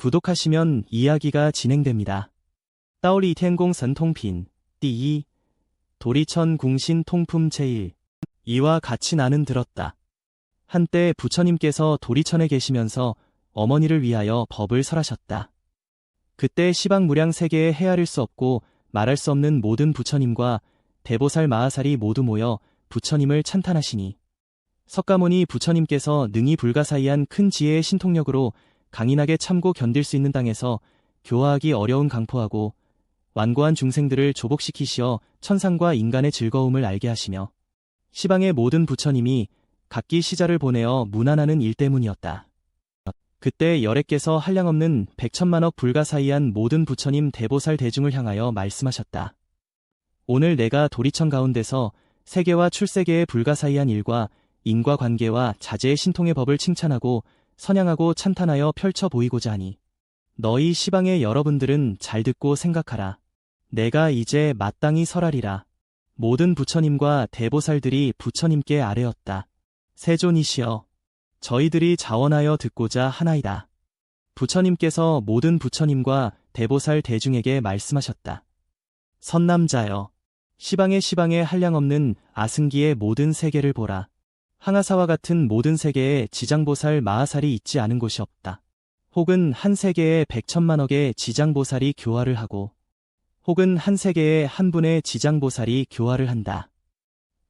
구독하시면 이야기가 진행됩니다. 따오리 텐공 선통핀 띠2 도리천 궁신 통품 제1 이와 같이 나는 들었다. 한때 부처님께서 도리천에 계시면서 어머니를 위하여 법을 설하셨다. 그때 시방 무량 세계에 헤아릴 수 없고 말할 수 없는 모든 부처님과 대보살 마하살이 모두 모여 부처님을 찬탄하시니 석가모니 부처님께서 능히 불가사의한 큰 지혜의 신통력으로 강인하게 참고 견딜 수 있는 땅에서 교화하기 어려운 강포하고 완고한 중생들을 조복시키시어 천상과 인간의 즐거움을 알게 하시며 시방의 모든 부처님이 각기 시자를 보내어 문안하는 일 때문이었다. 그때 열애께서 한량없는 백천만억 불가사의한 모든 부처님 대보살 대중을 향하여 말씀하셨다. 오늘 내가 도리천 가운데서 세계와 출세계의 불가사의한 일과 인과관계와 자제의 신통의 법을 칭찬하고 선양하고 찬탄하여 펼쳐 보이고자 하니 너희 시방의 여러분들은 잘 듣고 생각하라. 내가 이제 마땅히 설하리라. 모든 부처님과 대보살들이 부처님께 아뢰었다. 세존이시여, 저희들이 자원하여 듣고자 하나이다. 부처님께서 모든 부처님과 대보살 대중에게 말씀하셨다. 선남자여, 시방의 시방에 한량없는 아승기의 모든 세계를 보라. 항아사와 같은 모든 세계에 지장보살 마하살이 있지 않은 곳이 없다. 혹은 한 세계에 백천만억의 지장보살이 교화를 하고 혹은 한 세계에 한 분의 지장보살이 교화를 한다.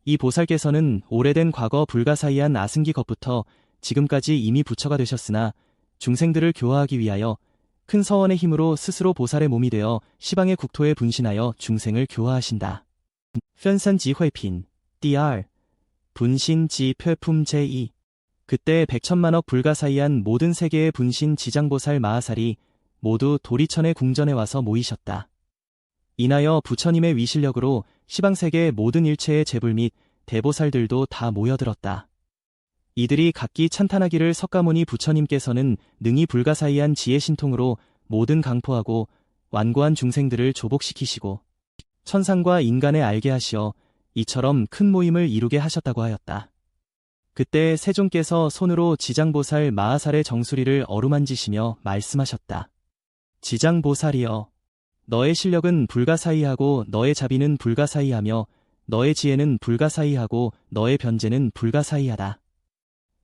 이 보살께서는 오래된 과거 불가사의한 아승기 것부터 지금까지 이미 부처가 되셨으나 중생들을 교화하기 위하여 큰 서원의 힘으로 스스로 보살의 몸이 되어 시방의 국토에 분신하여 중생을 교화하신다. 편산지회핀 DR 분신지 표품 제2 그때 백천만억 불가사의한 모든 세계의 분신 지장보살 마하살이 모두 도리천의 궁전에 와서 모이셨다. 인하여 부처님의 위실력으로 시방세계의 모든 일체의 재불 및 대보살들도 다 모여들었다. 이들이 각기 찬탄하기를 석가모니 부처님께서는 능히 불가사의한 지혜신통으로 모든 강포하고 완고한 중생들을 조복시키시고 천상과 인간에 알게 하시어 이처럼 큰 모임을 이루게 하셨다고 하였다. 그때 세종께서 손으로 지장보살 마하살의 정수리를 어루만지시며 말씀하셨다. 지장보살이여, 너의 실력은 불가사의하고 너의 자비는 불가사의하며 너의 지혜는 불가사의하고 너의 변제는 불가사의하다.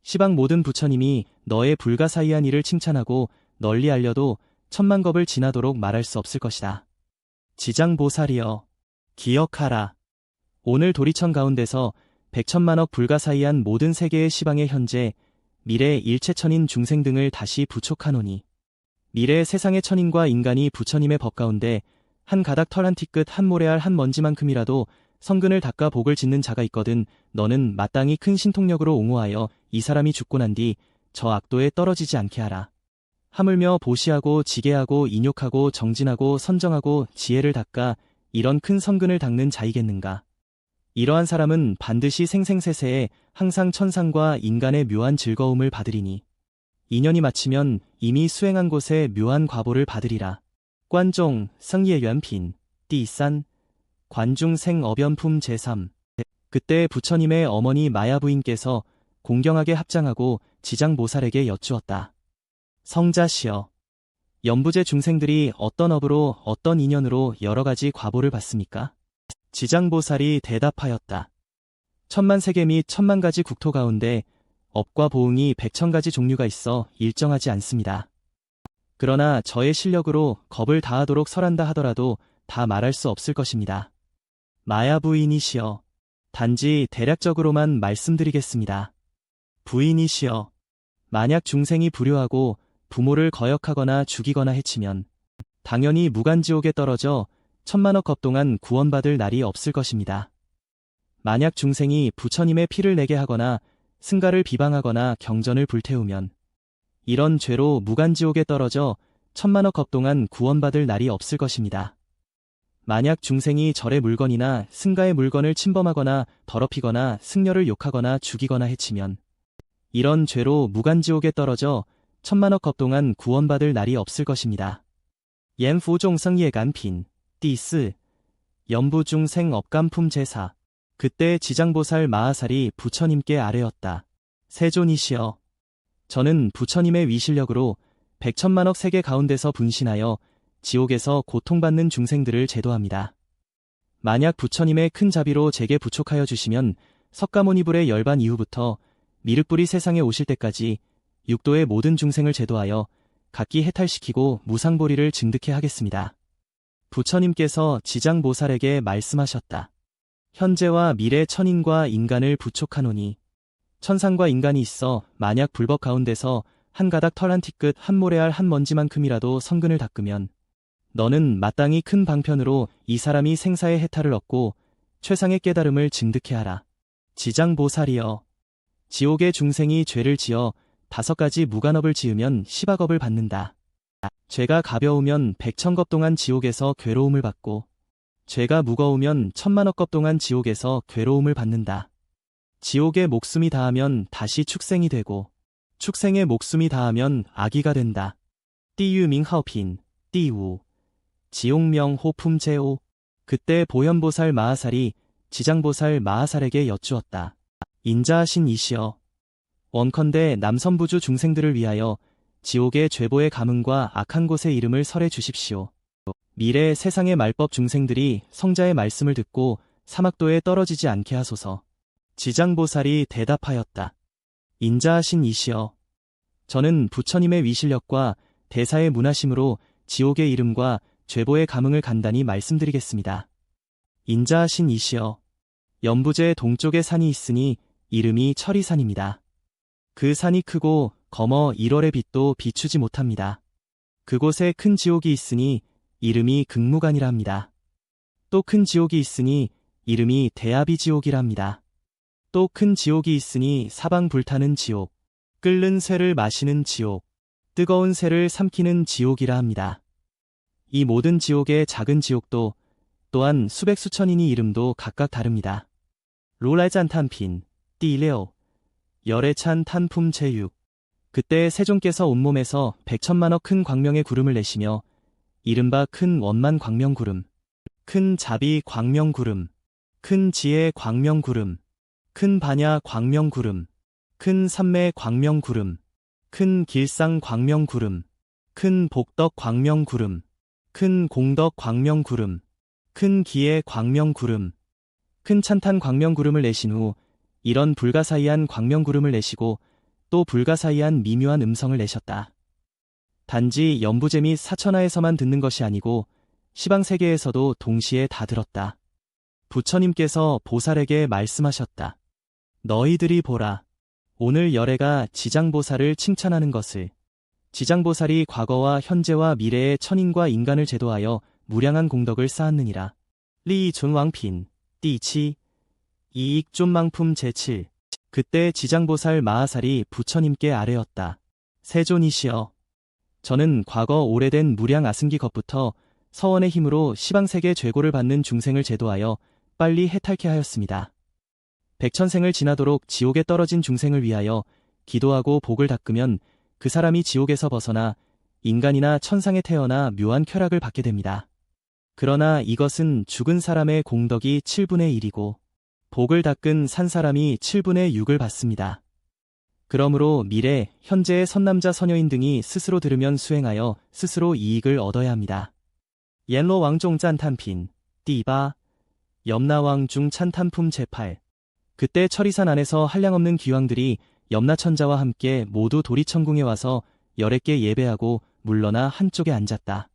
시방 모든 부처님이 너의 불가사의한 일을 칭찬하고 널리 알려도 천만 겁을 지나도록 말할 수 없을 것이다. 지장보살이여, 기억하라. 오늘 도리천 가운데서 백천만억 불가사의한 모든 세계의 시방의 현재, 미래 일체천인 중생 등을 다시 부촉하노니 미래 세상의 천인과 인간이 부처님의 법 가운데 한 가닥 털 한 티 끝 한 모래알 한 먼지만큼이라도 성근을 닦아 복을 짓는 자가 있거든 너는 마땅히 큰 신통력으로 옹호하여 이 사람이 죽고 난 뒤 저 악도에 떨어지지 않게 하라. 하물며 보시하고 지게하고 인욕하고 정진하고 선정하고 지혜를 닦아 이런 큰 성근을 닦는 자이겠는가. 이러한 사람은 반드시 생생세세에 항상 천상과 인간의 묘한 즐거움을 받으리니 인연이 마치면 이미 수행한 곳에 묘한 과보를 받으리라. 관종, 성예 연핀, 띠산, 관중생 어변품 제3 그때 부처님의 어머니 마야 부인께서 공경하게 합장하고 지장보살에게 여쭈었다. 성자시여, 연부제 중생들이 어떤 업으로 어떤 인연으로 여러 가지 과보를 받습니까? 지장보살이 대답하였다. 천만 세계 및 천만 가지 국토 가운데 업과 보응이 백천 가지 종류가 있어 일정하지 않습니다. 그러나 저의 실력으로 겁을 다하도록 설한다 하더라도 다 말할 수 없을 것입니다. 마야 부인이시여, 단지 대략적으로만 말씀드리겠습니다. 부인이시여, 만약 중생이 불효하고 부모를 거역하거나 죽이거나 해치면 당연히 무간지옥에 떨어져 천만억 겁 동안 구원받을 날이 없을 것입니다. 만약 중생이 부처님의 피를 내게 하거나 승가를 비방하거나 경전을 불태우면 이런 죄로 무간지옥에 떨어져 천만억 겁 동안 구원받을 날이 없을 것입니다. 만약 중생이 절의 물건이나 승가의 물건을 침범하거나 더럽히거나 승려를 욕하거나 죽이거나 해치면 이런 죄로 무간지옥에 떨어져 천만억 겁 동안 구원받을 날이 없을 것입니다. 옌부종성예 간핀, 띠스, 연부중생 업간품 제사. 그때 지장보살 마하살이 부처님께 아뢰었다. 세존이시여. 저는 부처님의 위실력으로 백천만억 세계 가운데서 분신하여 지옥에서 고통받는 중생들을 제도합니다. 만약 부처님의 큰 자비로 제게 부촉하여 주시면 석가모니불의 열반 이후부터 미륵불이 세상에 오실 때까지 육도의 모든 중생을 제도하여 각기 해탈시키고 무상보리를 증득해 하겠습니다. 부처님께서 지장보살에게 말씀하셨다. 현재와 미래 천인과 인간을 부촉하노니 천상과 인간이 있어 만약 불법 가운데서 한 가닥 털 한 티끝 한 모래알 한 먼지만큼이라도 성근을 닦으면 너는 마땅히 큰 방편으로 이 사람이 생사의 해탈을 얻고 최상의 깨달음을 증득해 하라. 지장보살이여. 지옥의 중생이 죄를 지어 다섯 가지 무간업을 지으면 시박업을 받는다. 죄가 가벼우면 백천겁 동안 지옥에서 괴로움을 받고 죄가 무거우면 천만억겁 동안 지옥에서 괴로움을 받는다. 지옥에 목숨이 닿으면 다시 축생이 되고 축생의 목숨이 닿으면 아기가 된다. 띠유밍하오핀, 띠우, 지옥명 호품제오. 그때 보현보살 마하살이 지장보살 마하살에게 여쭈었다. 인자하신 이시여. 원컨대 남선부주 중생들을 위하여 지옥의 죄보의 가문과 악한 곳의 이름을 설해 주십시오. 미래 세상의 말법 중생들이 성자의 말씀을 듣고 사막도에 떨어지지 않게 하소서. 지장보살이 대답하였다. 인자하신 이시여. 저는 부처님의 위실력과 대사의 문하심으로 지옥의 이름과 죄보의 감흥을 간단히 말씀드리겠습니다. 인자하신 이시여. 연부제 동쪽에 산이 있으니 이름이 철이산입니다. 그 산이 크고 검어 1월의 빛도 비추지 못합니다. 그곳에 큰 지옥이 있으니 이름이 극무간이라 합니다. 또 큰 지옥이 있으니 이름이 대아비 지옥이라 합니다. 또 큰 지옥이 있으니 사방 불타는 지옥, 끓는 쇠를 마시는 지옥, 뜨거운 새를 삼키는 지옥이라 합니다. 이 모든 지옥의 작은 지옥도 또한 수백 수천인이 이름도 각각 다릅니다. 로라잔 탄핀, 띠레오, 열에 찬 탄품 제육. 그때 세종께서 온몸에서 백천만억 큰 광명의 구름을 내시며 이른바 큰 원만 광명구름, 큰 자비 광명구름, 큰 지혜 광명구름, 큰 반야 광명구름, 큰 삼매 광명구름, 큰 길상 광명구름, 큰 복덕 광명구름, 큰 공덕 광명구름, 큰 기의 광명구름, 큰 찬탄 광명구름을 내신 후 이런 불가사의한 광명구름을 내시고 또 불가사의한 미묘한 음성을 내셨다. 단지 연부제 및 사천하에서만 듣는 것이 아니고 시방세계에서도 동시에 다 들었다. 부처님께서 보살에게 말씀하셨다. 너희들이 보라. 오늘 열애가 지장보살을 칭찬하는 것을 지장보살이 과거와 현재와 미래의 천인과 인간을 제도하여 무량한 공덕을 쌓았느니라. 리 존왕핀, 띠치, 이익 존망품 제7. 그때 지장보살 마하살이 부처님께 아뢰었다. 세존이시여. 저는 과거 오래된 무량 아승기 것부터 서원의 힘으로 시방세계 죄고를 받는 중생을 제도하여 빨리 해탈케 하였습니다. 백천생을 지나도록 지옥에 떨어진 중생을 위하여 기도하고 복을 닦으면 그 사람이 지옥에서 벗어나 인간이나 천상에 태어나 묘한 쾌락을 받게 됩니다. 그러나 이것은 죽은 사람의 공덕이 7분의 1이고 복을 닦은 산 사람이 7분의 6을 받습니다. 그러므로 미래, 현재의 선남자 선여인 등이 스스로 들으면 수행하여 스스로 이익을 얻어야 합니다. 옌로 왕종 짠탄핀, 띠바, 염나왕 중 찬탄품 제8. 그때 철이산 안에서 한량없는 기왕들이 염라천자와 함께 모두 도리천궁에 와서 열애께 예배하고 물러나 한쪽에 앉았다.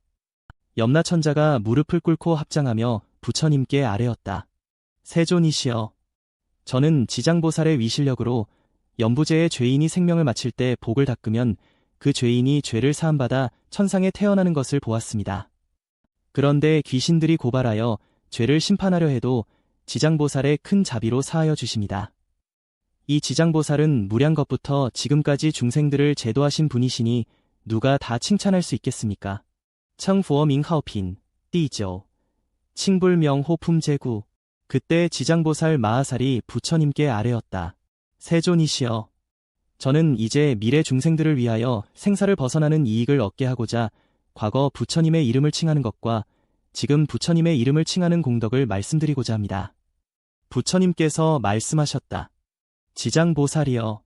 염라천자가 무릎을 꿇고 합장하며 부처님께 아뢰었다. 세존이시여. 저는 지장보살의 위실력으로 연부제의 죄인이 생명을 마칠 때 복을 닦으면 그 죄인이 죄를 사함받아 천상에 태어나는 것을 보았습니다. 그런데 귀신들이 고발하여 죄를 심판하려 해도 지장보살의 큰 자비로 사하여 주십니다. 이 지장보살은 무량 것부터 지금까지 중생들을 제도하신 분이시니 누가 다 칭찬할 수 있겠습니까? 청부어 밍하오핀, 띠죠. 칭불명 호품 제구. 그때 지장보살 마하살이 부처님께 아뢰었다. 세존이시여. 저는 이제 미래 중생들을 위하여 생사를 벗어나는 이익을 얻게 하고자 과거 부처님의 이름을 칭하는 것과 지금 부처님의 이름을 칭하는 공덕을 말씀드리고자 합니다. 부처님께서 말씀하셨다. 지장보살이여.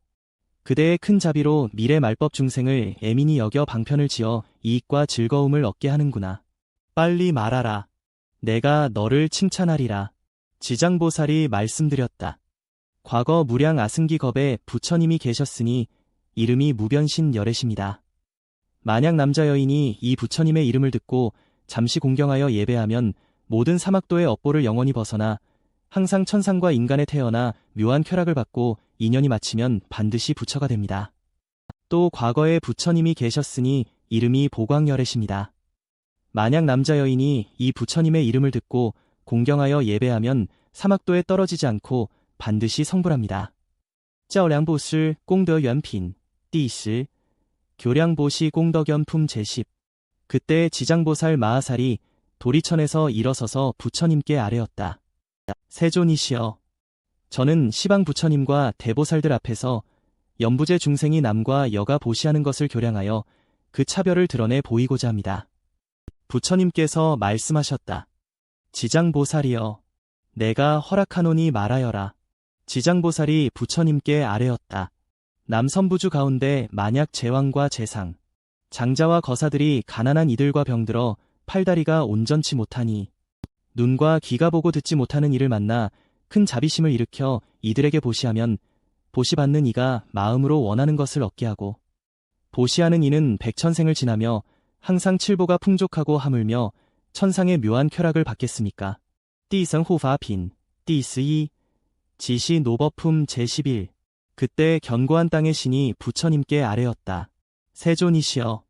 그대의 큰 자비로 미래 말법 중생을 애민히 여겨 방편을 지어 이익과 즐거움을 얻게 하는구나. 빨리 말하라. 내가 너를 칭찬하리라. 지장보살이 말씀드렸다. 과거 무량 아승기겁에 부처님이 계셨으니 이름이 무변신 열애십니다. 만약 남자 여인이 이 부처님의 이름을 듣고 잠시 공경하여 예배하면 모든 사막도의 업보를 영원히 벗어나 항상 천상과 인간에 태어나 묘한 쾌락을 받고 인연이 마치면 반드시 부처가 됩니다. 또 과거에 부처님이 계셨으니 이름이 보광열애십니다. 만약 남자 여인이 이 부처님의 이름을 듣고 공경하여 예배하면 사막도에 떨어지지 않고 반드시 성불합니다. 较量布施 功德原品 第10 교량보시功德견품 제10 그때 지장보살 마하살이 도리천에서 일어서서 부처님께 아뢰었다. 세존이시여. 저는 시방 부처님과 대보살들 앞에서 연부제 중생이 남과 여가 보시하는 것을 교량하여 그 차별을 드러내 보이고자 합니다. 부처님께서 말씀하셨다. 지장보살이여. 내가 허락하노니 말하여라. 지장보살이 부처님께 아뢰었다. 남선부주 가운데 만약 제왕과 제상, 장자와 거사들이 가난한 이들과 병들어 팔다리가 온전치 못하니 눈과 귀가 보고 듣지 못하는 이를 만나 큰 자비심을 일으켜 이들에게 보시하면 보시받는 이가 마음으로 원하는 것을 얻게 하고 보시하는 이는 백천생을 지나며 항상 칠보가 풍족하고 하물며 천상의 묘한 쾌락을 받겠습니까? 띠성호파빈 띠스이 지시 노버품 제11 그때 견고한 땅의 신이 부처님께 아뢰었다. 세존이시여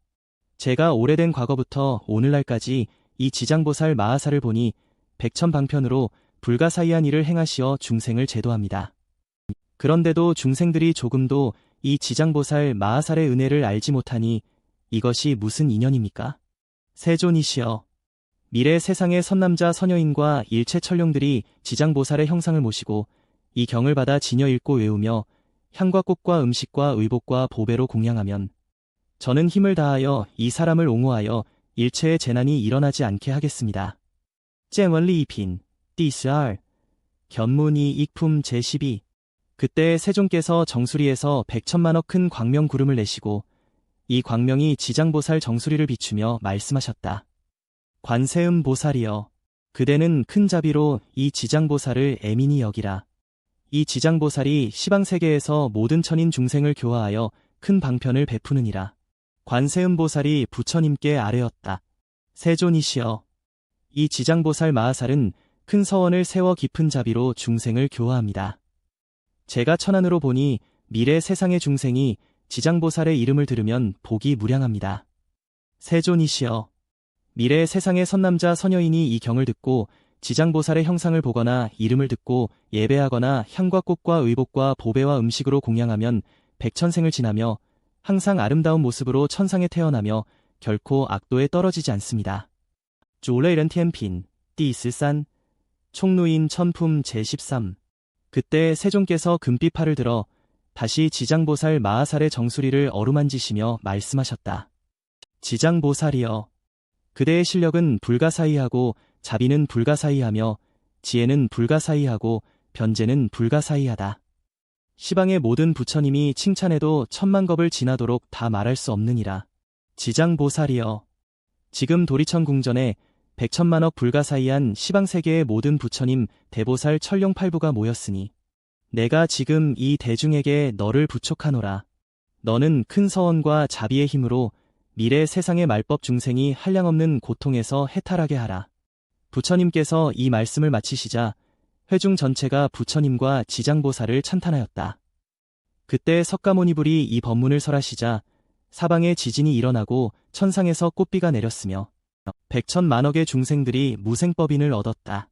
제가 오래된 과거부터 오늘날까지 이 지장보살 마하사를 보니 백천방편으로 불가사의한 일을 행하시어 중생을 제도합니다. 그런데도 중생들이 조금도 이 지장보살 마하살의 은혜를 알지 못하니 이것이 무슨 인연입니까? 세존이시여, 미래 세상의 선남자 선녀인과 일체 천룡들이 지장보살의 형상을 모시고 이 경을 받아 지녀 읽고 외우며 향과 꽃과 음식과 의복과 보배로 공양하면 저는 힘을 다하여 이 사람을 옹호하여 일체의 재난이 일어나지 않게 하겠습니다. 잼원리 이핀, 디스알, 견문이 익품 제12 그때 세종께서 정수리에서 백천만억 큰 광명 구름을 내시고 이 광명이 지장보살 정수리를 비추며 말씀하셨다. 관세음 보살이여 그대는 큰 자비로 이 지장보살을 애민히 여기라. 이 지장보살이 시방세계에서 모든 천인 중생을 교화하여 큰 방편을 베푸느니라. 관세음 보살이 부처님께 아뢰었다. 세존이시여 이 지장보살 마하살은 큰 서원을 세워 깊은 자비로 중생을 교화합니다. 제가 천안으로 보니 미래 세상의 중생이 지장보살의 이름을 들으면 복이 무량합니다. 세존이시여, 미래의 세상의 선남자 선여인이 이 경을 듣고 지장보살의 형상을 보거나 이름을 듣고 예배하거나 향과 꽃과 의복과 보배와 음식으로 공양하면 백천생을 지나며 항상 아름다운 모습으로 천상에 태어나며 결코 악도에 떨어지지 않습니다. 조레이런 티엔핀, 띠이스산, 총루인 천품 제13 그때 세종께서 금빛파를 들어 다시 지장보살 마하살의 정수리를 어루만지시며 말씀하셨다. 지장보살이여 그대의 실력은 불가사의하고 자비는 불가사의하며 지혜는 불가사의하고 변제는 불가사의하다. 시방의 모든 부처님이 칭찬해도 천만겁을 지나도록 다 말할 수 없느니라. 지장보살이여 지금 도리천 궁전에 백천만억 불가사의한 시방세계의 모든 부처님 대보살 천룡팔부가 모였으니 내가 지금 이 대중에게 너를 부촉하노라. 너는 큰 서원과 자비의 힘으로 미래 세상의 말법 중생이 한량없는 고통에서 해탈하게 하라. 부처님께서 이 말씀을 마치시자 회중 전체가 부처님과 지장보살을 찬탄하였다. 그때 석가모니불이 이 법문을 설하시자 사방에 지진이 일어나고 천상에서 꽃비가 내렸으며 백천만억의 중생들이 무생법인을 얻었다.